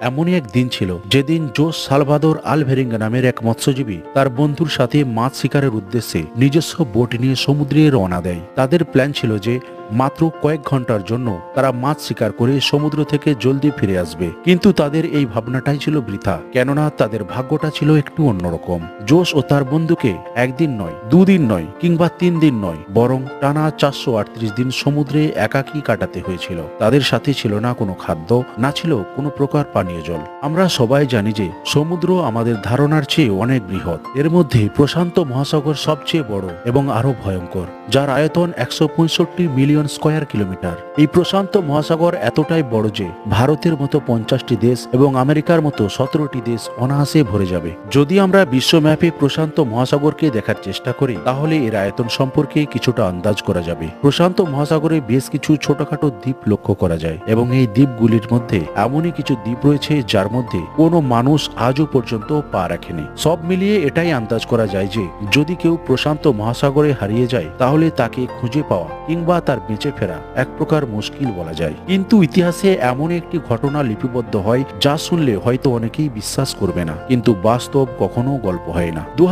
এমনই এক দিন ছিল যেদিন জোস সালভাদোর আলভেরিঙ্গা নামের এক মৎস্যজীবী তার বন্ধুর সাথে মাছ শিকারের উদ্দেশ্যে নিজস্ব বোট নিয়ে সমুদ্রে রওনা দেয়। তাদের প্ল্যান ছিল যে মাত্র কয়েক ঘণ্টার জন্য তারা মাছ শিকার করে সমুদ্র থেকে জলদি ফিরে আসবে। কিন্তু তাদের এই ভাবনাটাই ছিল বৃথা, কেননা তাদের ভাগ্যটা ছিল একটু অন্যরকম। জোশ ও তার বন্ধুকে একদিন নয়, দুদিন নয় কিংবা তিন দিন নয়, বরং টানা চারশো আটত্রিশ দিন সমুদ্রে একাকী কাটাতে হয়েছিল। তাদের সাথে ছিল না কোনো খাদ্য, না ছিল কোনো প্রকার পানীয় জল। আমরা সবাই জানি যে সমুদ্র আমাদের ধারণার চেয়ে অনেক বৃহৎ। এর মধ্যে প্রশান্ত মহাসাগর সবচেয়ে বড় এবং আরও ভয়ঙ্কর, যার আয়তন একশো পঁয়ষট্টি মিলিয়ন স্কয়ার কিলোমিটার। এই প্রশান্ত মহাসাগর এতটাই বড় যে ভারতের মতো পঞ্চাশটি দেশ এবং আমেরিকার মতো সতেরোটি দেশ অনায়াসে ভরে যাবে। যদি আমরা বিশ্ব ম্যাপে প্রশান্ত মহাসাগরকে দেখার চেষ্টা করি, তাহলে এর আয়তন সম্পর্কে কিছুটা আন্দাজ করা যাবে। প্রশান্ত মহাসাগরে বেশ কিছু ছোটখাটো দ্বীপ লক্ষ্য করা যায় এবং এই দ্বীপগুলির মধ্যে এমনই কিছু দ্বীপ রয়েছে যার মধ্যে কোনো মানুষ আজও পর্যন্ত পা রাখেনি। সব মিলিয়ে এটাই আন্দাজ করা যায় যে যদি কেউ প্রশান্ত মহাসাগরে হারিয়ে যায়, তাহলে তাকে খুঁজে পাওয়া কিংবা তার বেঁচে ফেরা, এক প্রকার মুশকিল বলা যায়। কিন্তু ইতিহাসে এমন একটি ঘটনা লিপিবদ্ধ হয়, যা শুনলে হয়তো অনেকেই বিশ্বাস করবে না, কিন্তু বাস্তব কখনো গল্প হয় না। দু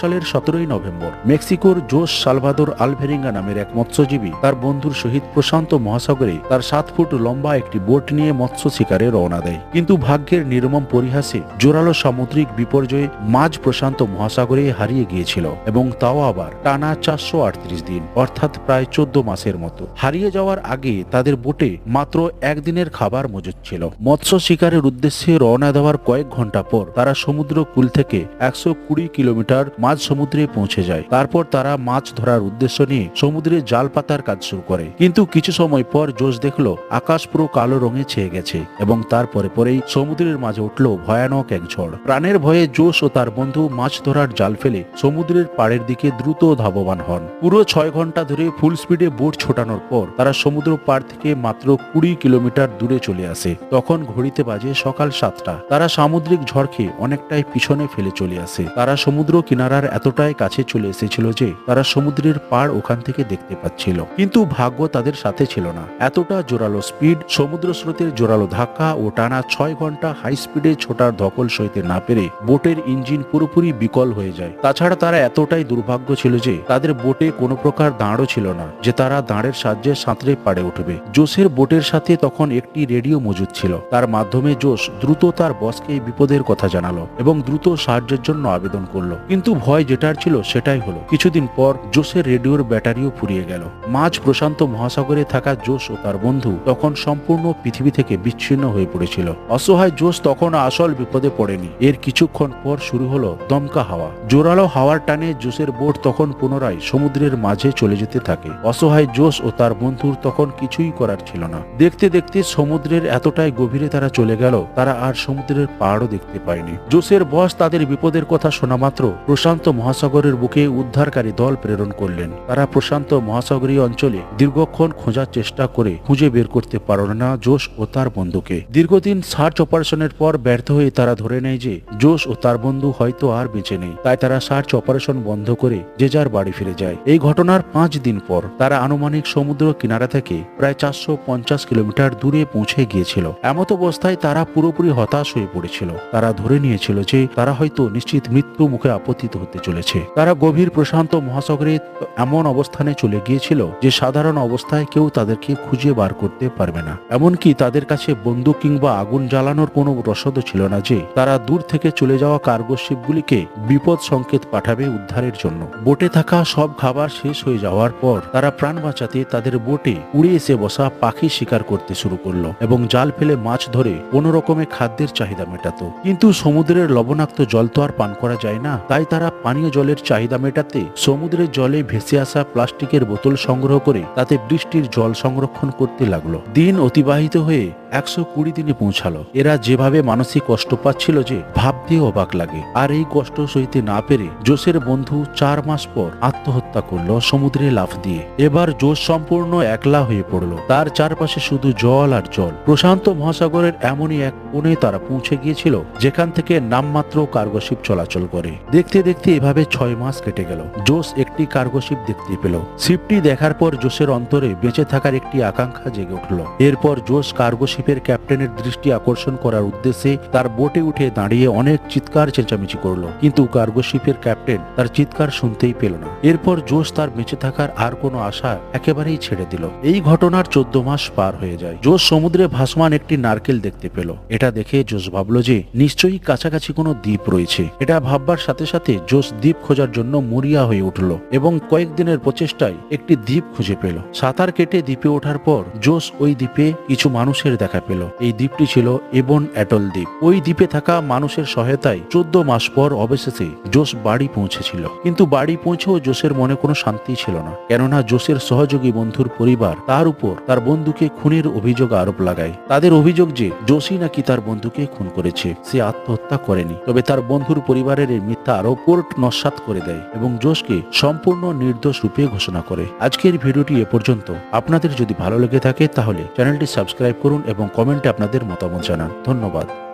সালের সতেরোই নভেম্বর, মেক্সিকোর জোস সালভাদোর আলভেরিঙ্গা নামের এক মৎস্যজীবী তার বন্ধুর সহিত প্রশান্ত মহাসাগরে তার সাত ফুট লম্বা একটি বোট নিয়ে মৎস্য শিকারে রওনা দেয়। কিন্তু ভাগ্যের নির্মম পরিহাসে জোরালো সামুদ্রিক বিপর্যয়ে মাঝ প্রশান্ত মহাসাগরে হারিয়ে গিয়েছিল এবং তাও আবার টানা চারশো আটত্রিশ দিন, অর্থাৎ প্রায় চোদ্দ মাসের মতো। হারিয়ে যাওয়ার আগে তাদের বোটে মাত্র একদিনের খাবার মজুদ ছিল। মৎস্য শিকারের উদ্দেশ্যে রওনা দেওয়ার কয়েক ঘণ্টা পর তারা সমুদ্র কুল থেকে একশো কুড়ি কিলোমিটার মাঝ সমুদ্রে পৌঁছে যায়। তারপর তারা মাছ ধরার উদ্দেশ্য নিয়ে সমুদ্রে জাল পাতার কাজ শুরু করে। কিন্তু কিছু সময় পর জোশ দেখল, আকাশ পুরো কালো রঙে ছেয়ে গেছে এবং তারপরে পরেই সমুদ্রের মাঝে উঠল ভয়ানক এক ঝড়। প্রাণের ভয়ে জোশ ও তার বন্ধু মাছ ধরার জাল ফেলে সমুদ্রের পাড়ের দিকে দ্রুত ধাবমান হন। পুরো ছয় ঘণ্টা ধরে ফুল স্পিডে বোট ছোটানোর পর তারা সমুদ্র পাড় থেকে মাত্র কুড়ি কিলোমিটার দূরে চলে আসে। তখন ঘড়িতে বাজে সকাল সাতটা। তারা সামুদ্রিক ঝড়কে অনেকটাই পিছনে ফেলে চলে আসে। তারা সমুদ্র কিনারার এতটাই কাছে চলে এসেছিল যে তারা সমুদ্রের পাড় ওখান থেকে দেখতে পাচ্ছিল। কিন্তু ভাগ্য তাদের সাথে ছিল না। এতটা জোরালো স্পিড, সমুদ্র স্রোতের জোরালো ধাক্কা ও টানা ছয় ঘণ্টা হাই স্পিডে ছোটার ধকল সইতে না পেরে বোটের ইঞ্জিন পুরোপুরি বিকল হয়ে যায়। তাছাড়া তারা এতটাই দুর্ভাগ্য ছিল যে তাদের বোটে কোনো প্রকার দাঁড়ও ছিল না, যে তারা দাঁড়ের সাহায্যে সাঁতরে পাড়ে উঠবে। জোসের বোটের সাথে তখন একটি রেডিও মজুদ ছিল। তার মাধ্যমে জোস দ্রুত তার বসকে বিপদের কথা জানালো এবং দ্রুত সাহায্যের জন্য আবেদন করল। কিন্তু ভয় যেটার ছিল সেটাই হলো, কিছুদিন পর জোসের রেডিওর ব্যাটারিও ফুরিয়ে গেল। মাঝ প্রশান্ত মহাসাগরে থাকা জোস ও তার বন্ধু তখন সম্পূর্ণ পৃথিবী থেকে বিচ্ছিন্ন হয়ে পড়েছিল। অসহায় জোস তখন আসল বিপদে পড়েনি। এর কিছুক্ষণ পর শুরু হলো দমকা হাওয়া। জোরালো হাওয়ার টানে জোসের বোট তখন পুনরায় সমুদ্রের মাঝে চলে যেতে থাকে। অসহায় জোস ও তার বন্ধুর তখন কিছুই করার ছিল না। দেখতে দেখতে সমুদ্রের এতটাই গভীরে তারা চলে গেল, তারা আর সমুদ্রের পাহাড়ও দেখতে পায়নি। জোসের বস তাদের বিপদের কথা শোনা মাত্র প্রশান্ত মহাসাগরের বুকে উদ্ধারকারী দল প্রেরণ করলেন। তারা প্রশান্ত মহাসাগরীয় অঞ্চলে দীর্ঘক্ষণ খোঁজার চেষ্টা করে খুঁজে বের করতে পারল না জোশ ও তার বন্ধুকে। দীর্ঘদিন সার্চ অপারেশনের পর ব্যর্থ হয়ে তারা ধরে নেয় যে, জোশ ও তার বন্ধু হয়তো আর বেঁচে নেই। তাই তারা সার্চ অপারেশন বন্ধ করে যে যার বাড়ি ফিরে যায়। এই ঘটনার পাঁচ দিন পর তারা আনুমানিক সমুদ্র কিনারা থেকে প্রায় চারশো পঞ্চাশ কিলোমিটার দূরে পৌঁছে গিয়েছিল। এমত অবস্থায় তারা পুরোপুরি হতাশ হয়ে পড়েছিল। তারা ধরে নিয়েছিল যে তারা হয়তো নিশ্চিত মৃত্যু মুখে আপতিত হতে চলেছে। তারা গভীর প্রশান্ত মহাসাগরে এমন অবস্থানে চলে গিয়েছিল যে সাধারণ অবস্থায় কেউ তাদেরকে খুঁজে বার করতে পারবে না। এমনকি তাদের কাছে বন্দুক কিংবা আগুন জ্বালানোর কোনো রসদও ছিল না যে তারা দূর থেকে চলে যাওয়া কার্গো শিপগুলিকে বিপদ সংকেত পাঠাবে উদ্ধারের জন্য। বোটে থাকা সব খাবার শেষ হয়ে যাওয়ার পর তারা প্রাণ বাঁচাতে তাদের বোটে উড়ে এসে বসা পাখি শিকার করতে শুরু করল এবং জাল ফেলে মাছ ধরে কোনো রকমে খাদ্যের চাহিদা মেটাত। কিন্তু সমুদ্রের লবণাক্ত জল তো আর পান করা যায় না। তাই তারা পানীয় জলের চাহিদা মেটাতে সমুদ্রের জলে ভেসে আসা প্লাস্টিকের বোতল সংগ্রহ করে তাতে বৃষ্টির জল সংরক্ষণ করতে লাগল। দিন অতিবাহিত হয়ে একশো কুড়ি দিনে পৌঁছালো। এরা যেভাবে মানসিক কষ্ট পাচ্ছিল যে ভাবতেও অবাক লাগে। আর এই কষ্ট সইতে না পেরে জোসের বন্ধু চার মাস পর আত্মহত্যা করল সমুদ্রে লাফ দিয়ে। এবার জোশ সম্পূর্ণ একলা হয়ে পড়ল। তার চারপাশে শুধু জল আর জল। প্রশান্ত মহাসাগরের এমনই এক কোণে তারা পৌঁছে গিয়েছিল, যেখান থেকে নামমাত্র কার্গোশিপ চলাচল করে। দেখতে দেখতে এভাবে ছয় মাস কেটে গেল। জোস একটি কার্গোশিপ দেখতে পেল। শিপটি দেখার পর জোসের অন্তরে বেঁচে থাকার একটি আকাঙ্ক্ষা জেগে উঠল। এরপর জোস কার্গোশিপ শিপের ক্যাপ্টেনের দৃষ্টি আকর্ষণ করার উদ্দেশ্যে তার বোটে উঠে দাঁড়িয়ে অনেক চিৎকার চেঁচামেচি করল। কিন্তু কার্গো শিপের ক্যাপ্টেন তার চিৎকার শুনতেই পেল না। এরপর জোশ তার বেঁচে থাকার আর কোনো আশা একেবারেই ছেড়ে দিল। এই ঘটনার চোদ্দ মাস পার হয়ে যায়। জোশ সমুদ্রে ভাসমান একটি নারকেল দেখতে পেল। এটা দেখে জোশ ভাবল যে নিশ্চয়ই কাছাকাছি কোনো দ্বীপ রয়েছে। এটা ভাববার সাথে সাথে জোশ দ্বীপ খোঁজার জন্য মরিয়া হয়ে উঠল এবং কয়েকদিনের প্রচেষ্টায় একটি দ্বীপ খুঁজে পেল। সাঁতার কেটে দ্বীপে ওঠার পর জোশ ওই দ্বীপে কিছু মানুষের দেখা পেল। এই দ্বীপটি ছিল এবন অ্যাটল দ্বীপ। ওই দ্বীপে থাকা মানুষের সহায়তায় চোদ্দ মাস পর অবশেষে জোশ বাড়ি পৌঁছেছিল। কিন্তু বাড়ি পৌঁছেও জোসের মনে কোনো শান্তি ছিল না। কেননা জোসের সহযোগী বন্ধুর পরিবার তার উপর তার বন্ধুকে খুনের অভিযোগ আরোপ লাগায়। তাদের অভিযোগ যে জোসই নাকি তার বন্ধুকে খুন করেছে। সে আত্মহত্যা করেনি। তবে তার বন্ধুর পরিবারের এই মিথ্যা আরোপ কোর্ট নস্বাত করে দেয় এবং জোসকে সম্পূর্ণ নির্দোষ রূপে ঘোষণা করে। আজকের ভিডিওটি এ পর্যন্ত। আপনাদের যদি ভালো লেগে থাকে তাহলে চ্যানেলটি সাবস্ক্রাইব করুন এবং আপনাদের মতামত জানান। ধন্যবাদ।